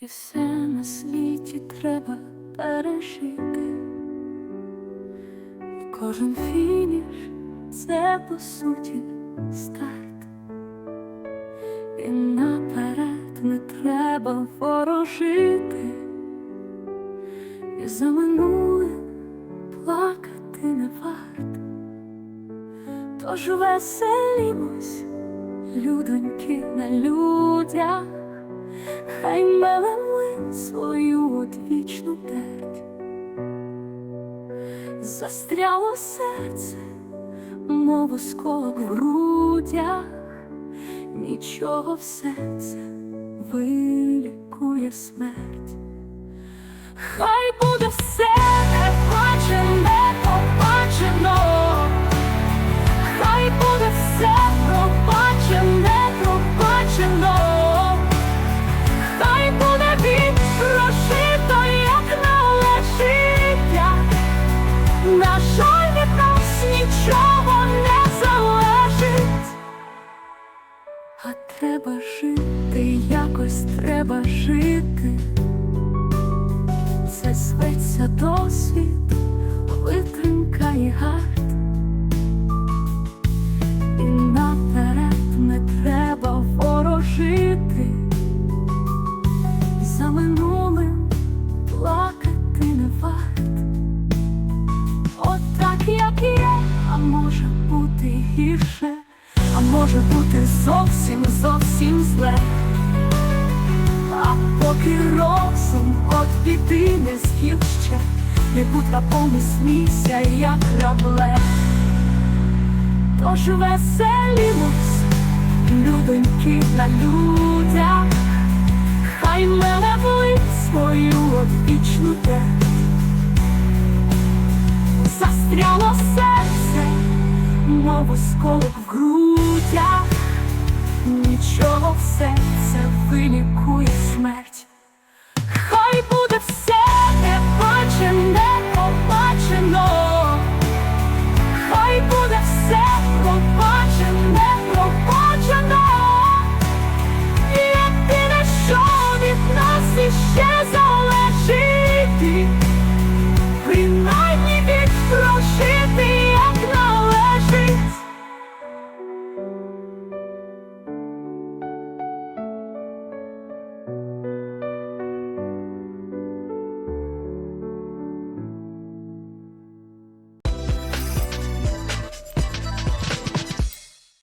І все на світі треба пережити. Кожен фініш це по суті старт. І наперед не треба ворожити. І за минулим плакати не варт. Тож веселімось, людоньки на людях. Хай мелем свою одвічну терть Застряло серце, мов осколок в грудях, нічого все це вилікує смерть. Хай буде все на жаль, від нас нічого не залежить, а треба жити, якось треба жити. Це зветься досвід, витримка і гард. Бути гірше, а може бути зовсім, зовсім зле. А поки розум от біди не з'їв ще, не будь рабом і смійся, як рабле. Тож веселімось, людоньки на людях. Хай мене влить свою одвічну терть Застряло серце, мов осколок в грудях, нічого все це вилікує смерть.